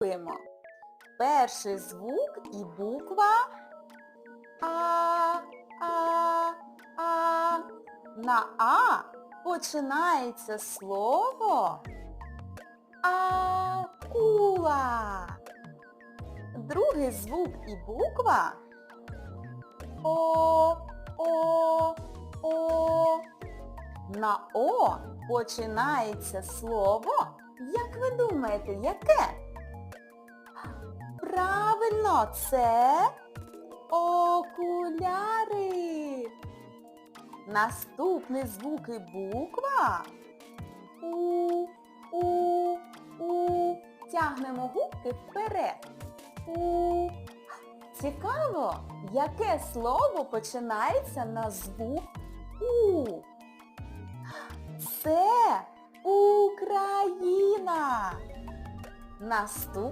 Пробуємо. Перший звук і буква А, А, А. На А починається слово Акула. Другий звук і буква О, О, О. На О починається слово, як ви думаєте, яке? Правильно, це окуляри. Наступний звук і буква У, У, У. Тягнемо губки вперед. У. Цікаво, яке слово починається на звук У. Це Україна. Наступне